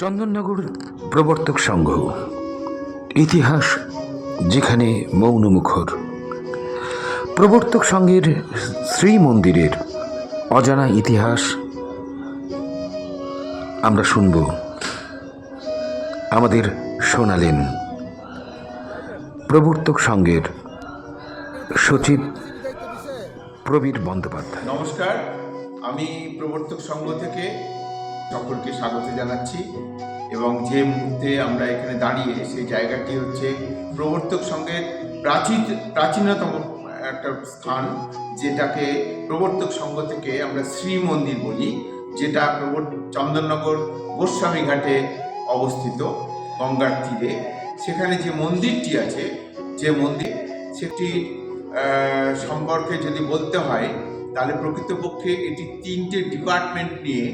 চন্দননগর প্রবর্তক সংঘ, ইতিহাস যেখানে মৌনমুখর। প্রবর্তক সংঘের শ্রী মন্দিরের অজানা ইতিহাস আমরা শুনব। আমাদের শোনালেন প্রবর্তক সংঘের সচিব প্রবীর বন্দ্যোপাধ্যায়। নমস্কার, আমি প্রবর্তক সংঘ থেকে সকলকে স্বাগত জানাচ্ছি এবং যে মুহূর্তে আমরা এখানে দাঁড়িয়ে সেই জায়গাটি হচ্ছে প্রবর্তক সংঘের প্রাচীন, প্রাচীনতম একটা স্থান, যেটাকে প্রবর্তক সংঘ থেকে আমরা শ্রী মন্দির বলি, যেটা চন্দননগর গোস্বামী ঘাটে অবস্থিত গঙ্গার তীরে। সেখানে যে মন্দিরটি আছে, যে মন্দির, সেটি সম্পর্কে যদি বলতে হয়, তাহলে প্রকৃতপক্ষে এটি তিনটে ডিপার্টমেন্ট নিয়ে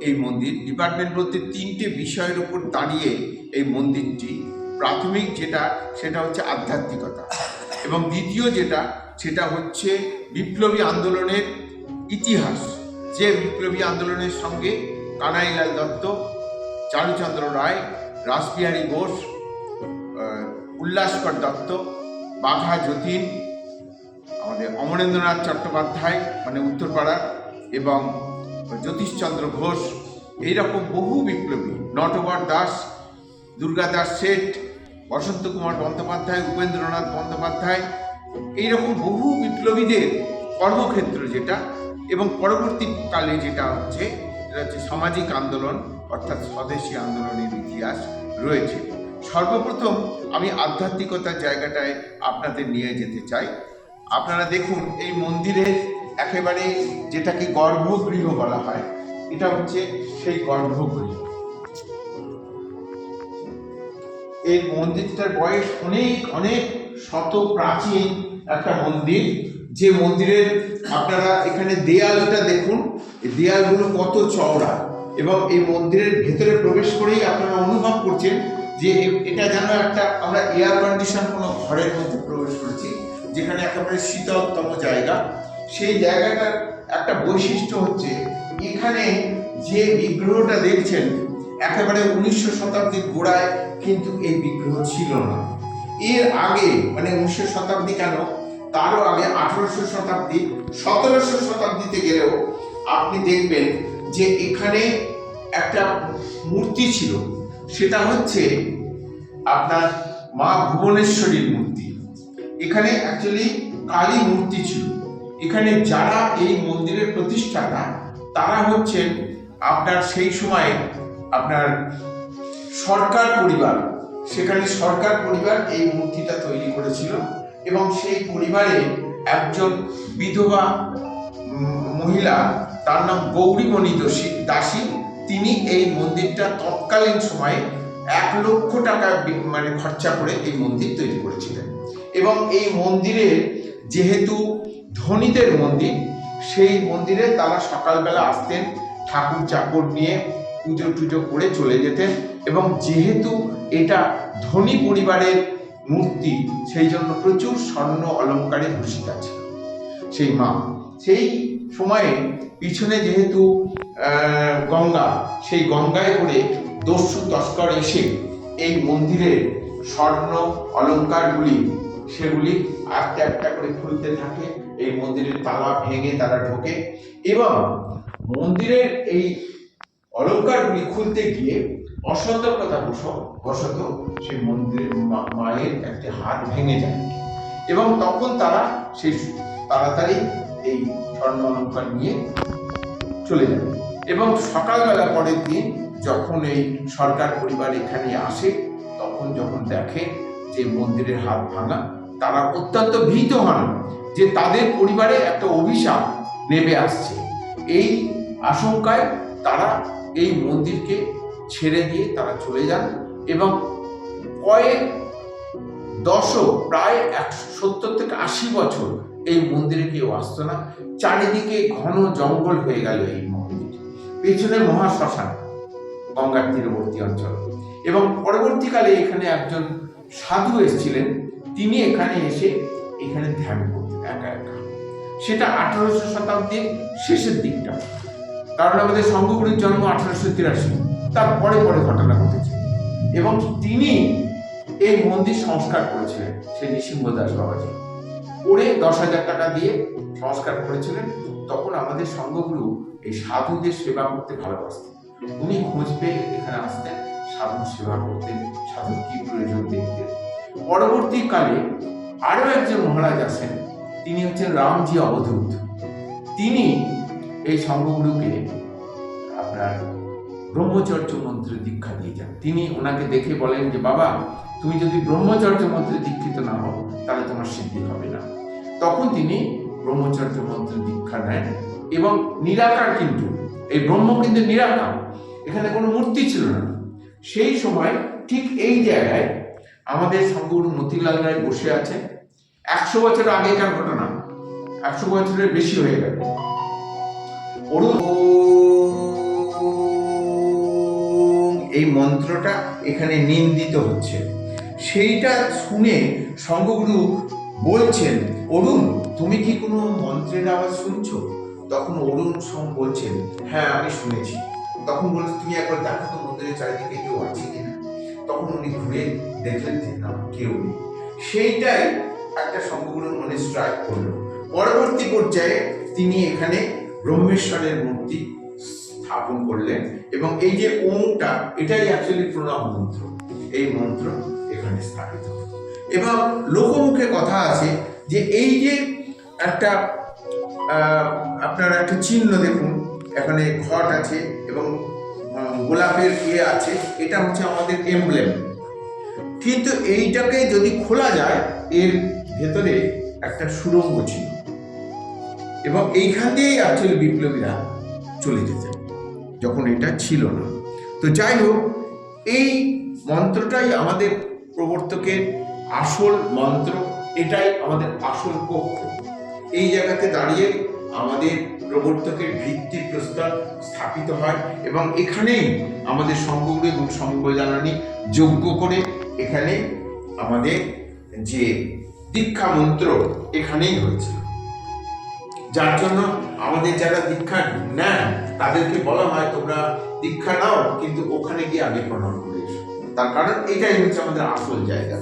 এই মন্দির ডিপার্টমেন্ট বলতে তিনটে বিষয়ের উপর দাঁড়িয়ে এই মন্দিরটি প্রাথমিক যেটা, সেটা হচ্ছে আধ্যাত্মিকতা এবং দ্বিতীয় যেটা, সেটা হচ্ছে বিপ্লবী আন্দোলনের ইতিহাস। যে বিপ্লবী আন্দোলনের সঙ্গে কানাইলাল দত্ত, চারুচন্দ্র রায়, রাসবিহারী ঘোষ উল্লাসকর দত্ত, বাঘা যতীন, আমাদের অমরেন্দ্রনাথ চট্টোপাধ্যায় মানে উত্তরপাড়ার এবং জ্যোতিষচন্দ্র ঘোষ, এইরকম বহু বিপ্লবী নটবর দাস দুর্গাদাস শেঠ, বসন্ত কুমার বন্দ্যোপাধ্যায়, উপেন্দ্রনাথ বন্দ্যোপাধ্যায়, এইরকম বহু বিপ্লবীদের কর্মক্ষেত্র যেটা এবং পরবর্তীকালে যেটা হচ্ছে সেটা হচ্ছে সামাজিক আন্দোলন, অর্থাৎ স্বদেশী আন্দোলনের ইতিহাস রয়েছে। সর্বপ্রথম আমি আধ্যাত্মিকতার জায়গাটায় আপনাদের নিয়ে যেতে চাই। আপনারা দেখুন, এই মন্দিরের একেবারে যেটাকে গর্ভগৃহ বলা হয়, এটা হচ্ছে সেই গর্ভগৃহ। এই মন্দিরটার বয়স অনেক অনেক শত প্রাচীন একটা মন্দির। যে মন্দিরের আপনারা এখানে দেয়ালটা দেখুন দেয়ালগুলো কত চওড়া। এবং এই মন্দিরের ভেতরে প্রবেশ করেই আপনারা অনুভব করছেন যে এটা যেন একটা আমরা এয়ার কন্ডিশন কোনো ঘরের মধ্যে প্রবেশ করেছি, যেখানে একেবারে শীতলতম জায়গা। সেই জায়গাটার একটা বৈশিষ্ট্য হচ্ছে এখানে যে বিগ্রহটা দেখছেন, একেবারে উনিশশো শতাব্দীর গোড়ায় কিন্তু এই বিগ্রহ ছিল না। এর আগে মানে উনিশশো শতাব্দী কেন? তারও আগে আঠারোশো শতাব্দী, সতেরোশো শতাব্দীতে গেলেও আপনি দেখবেন যে এখানে একটা মূর্তি ছিল। সেটা হচ্ছে আপনার মা ভুবনেশ্বরীর মূর্তি। এখানে অ্যাকচুয়ালি কালী মূর্তি ছিল। এখানে যারা এই মন্দিরের প্রতিষ্ঠাতা, তারা হচ্ছেন আপনার সেই সময়ে আপনার সরকার পরিবার। সেখানে সরকার পরিবার এই মূর্তিটা তৈরি করেছিল এবং সেই পরিবারে একজন বিধবা মহিলা, তার নাম গৌরীমণি দোষী দাসী, তিনি এই মন্দিরটা তৎকালীন সময়ে এক লক্ষ টাকা মানে খরচা করে এই মন্দির তৈরি করেছিলেন। এবং এই মন্দিরে যেহেতু ধনীদের মন্দির। সেই মন্দিরে তারা সকালবেলা আসতেন, ঠাকুর চাকর নিয়ে পুজো টুজো করে চলে যেতেন এবং যেহেতু এটা ধনী পরিবারের মূর্তি, সেই জন্য প্রচুর স্বর্ণ অলঙ্কারে ভূষিত আছে সেই মা। সেই সময়ে পিছনে যেহেতু গঙ্গা, সেই গঙ্গায় করে দস্যু তস্কর এসে এই মন্দিরের স্বর্ণ অলঙ্কারগুলি, সেগুলি একটা একটা করে খুলতে থাকে। এই মন্দিরের তালা ভেঙে তারা ঢোকে এবং মন্দিরের এই অলঙ্কারগুলি খুলতে গিয়ে অসতর্কতা বশ- বশত সেই মন্দিরের মায়ের একটি হাত ভেঙে যায় এবং তখন তারা সেই তাড়াতাড়ি এই স্বর্ণ অলঙ্কার নিয়ে চলে যাবে এবং সকালবেলা পরের দিন যখন এই সরকার পরিবার এখানে আসে, তখন যখন দেখে যে মন্দিরের হাত ভাঙা, তারা অত্যন্ত ভীত হন। যে তাদের পরিবারে একটা অভিশাপ নেমে আসছে। এই আশঙ্কায় তারা এই মন্দিরকে ছেড়ে দিয়ে তারা চলে যান এবং কয়েক দশক, প্রায় একশো সত্তর থেকে আশি বছর এই মন্দিরে কেউ আসতো না। চারিদিকে ঘন জঙ্গল হয়ে গেল এই মন্দির পেছনে মহাশ্মশান, গঙ্গার তীরবর্তী অঞ্চল। এবং পরবর্তীকালে এখানে একজন সাধু এসেছিলেন। তিনি এখানে এসে এখানে ধ্যান করতেন একা একা। সেটা আঠারোশো শতাব্দীর শেষের দিকটা। কারণ আমাদের শঙ্করগুরুর জন্ম আঠারোশো তিরাশি। তার পরে পরে ঘটনা ঘটেছে। এবং তিনি এই মন্দির সংস্কার করেছিলেন, সেই নৃসিংহ দাস বাবাজি। করে দশ হাজার টাকা দিয়ে সংস্কার করেছিলেন। তখন আমাদের সংঘগুরু এই সাধুদের সেবা করতে ভালোবাসতেন। উনি খোঁজ পেয়ে এখানে আসতেন সাধু সেবা করতেন, সাধুর কি প্রয়োজন দেখতেন। পরবর্তীকালে আরও একজন মহারাজ আছেন তিনি হচ্ছেন রামজি অবধূত। তিনি এই সংঘগুরুকে আপনার ব্রহ্মচর্য মন্ত্রে দীক্ষা দিয়ে যান। তিনি ওনাকে দেখে বলেন যে, বাবা, তুমি যদি ব্রহ্মচর্য মন্ত্রে দীক্ষিত না হও, তাহলে তোমার সিদ্ধি হবে না। তখন তিনি ব্রহ্মচর্য মন্ত্রে দীক্ষা নেন এবং নিরাকার কিন্তু, এই ব্রহ্ম কিন্তু নিরাকার, এখানে কোনো মূর্তি ছিল না। সেই সময় ঠিক এই জায়গায় আমাদের সংগুরু মতিলাল রায় বসে আছে একশো বছর আগেকার ঘটনা, একশো বছরের বেশি হয়ে গেল। অরুণ এই মন্ত্রটা এখানে নিন্দিত হচ্ছে। সেইটা শুনে সঙ্গগুরু বলছেন, অরুণ, তুমি কি কোনো মন্ত্রের আওয়াজ শুনছো? তখন অরুণ সোম বলছেন হ্যাঁ আমি শুনেছি। তখন বলছে, তুমি একবার দেখো তো মন্দিরের চারিদিকে কেউ আছে কিনা? তখন উনি ঘুরে দেখলেন যে না, কেউ নেই। সেইটাই একটা সঙ্গগুরুর মনে স্ট্রাইক করল। পরবর্তী পর্যায়ে তিনি এখানে ব্রহ্মেশ্বরের মূর্তি স্থাপন করলেন এবং এই যে ওমটা, এটাই অ্যাকচুয়ালি প্রণাম মন্ত্র। এই মন্ত্র এখানে স্থাপিত এবং লোকমুখে কথা আছে যে এই যে একটা আপনার একটা চিহ্ন দেখুন। এখানে ঘট আছে এবং গোলাপের ইয়ে আছে। এটা হচ্ছে আমাদের এমব্লেম কিন্তু এইটাকে যদি খোলা যায়, এর ভেতরে একটা সুরঙ্গ ছিল। এবং এইখান দিয়েই অ্যাকচুয়ালি বিপ্লবীরা চলে যেতেন, যখন এটা ছিল না। তো যাই হোক, এই মন্ত্রটাই আমাদের প্রবর্তকের আসল মন্ত্র, এটাই আমাদের আসল কক্ষ এই জায়গাতে দাঁড়িয়ে আমাদের প্রবর্তকের ভিত্তি প্রস্তর স্থাপিত হয় এবং এখানেই আমাদের সংঘগুলো এবং সংঘ জানানি যোগ্য করে এখানে আমাদের যে দীক্ষা মন্ত্র এখানেই হয়েছিল যার জন্য আমাদের যারা দীক্ষা নেন, তাদেরকে বলা হয়, তোমরা দীক্ষা নাও, কিন্তু ওখানে গিয়ে আগে প্রণাম করে তার কারণ এটাই হচ্ছে আমাদের আসল জায়গা।